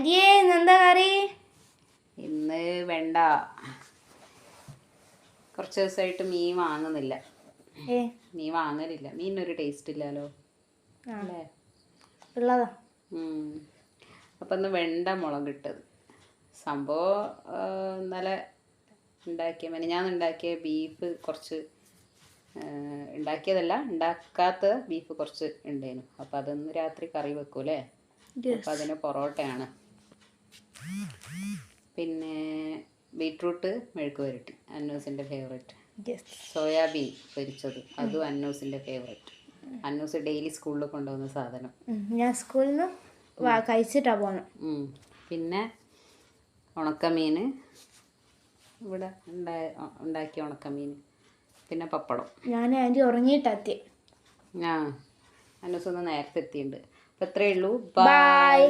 ആന്റിയേ ഇന്നെന്താ കറി? ഇന്ന് വേണ്ട. കുറച്ച് ദിവസമായിട്ട് മീൻ വാങ്ങുന്നില്ല. മീൻ വാങ്ങലില്ല. മീനൊരു ടേസ്റ്റ് ഇല്ലല്ലോ. അല്ലേ? ഉള്ളതാ. അപ്പം ഇന്ന് വെണ്ട മുളകിട്ടത് സംഭവം ഇന്നലെ ഉണ്ടാക്കിയ ഞാൻ ഉണ്ടാക്കിയ ബീഫ് കുറച്ച് ഉണ്ടാക്കിയതല്ല ഉണ്ടാക്കാത്ത ബീഫ് കുറച്ച് ഉണ്ടായിരുന്നു. അപ്പൊ അതൊന്ന് രാത്രി കറി വെക്കൂലേ അപ്പൊ അതിന് പൊറോട്ടയാണ്. പിന്നെ ബീട്രൂട്ട് മെഴുക്ക് പുരട്ടി. അന്നൂസിന്റെ ഫേവറേറ്റ് സോയാബീൻ പൊരിച്ചത്. അതും അന്നൂസിന്റെ ഫേവറേറ്റ് അന്നൂസ് ഡെയിലി സ്കൂളിൽ കൊണ്ടുപോകുന്ന സാധനം. ഞാൻ സ്കൂളിൽ നിന്ന് വാ കഴിച്ചിട്ടാ പോണം പിന്നെ ഉണക്കമീൻ. ഇവിടെ ഉണ്ടാക്കിയ ഉണക്കമീൻ. പിന്നെ പപ്പടം. ഞാൻ ആന്റി ഉറങ്ങിയിട്ടെത്തി ആ. അന്നൂസ് ഒന്ന് നേരത്തെ എത്തിയിട്ടുണ്ട് അപ്പം ഇത്രയേ ഉള്ളൂ. ബൈ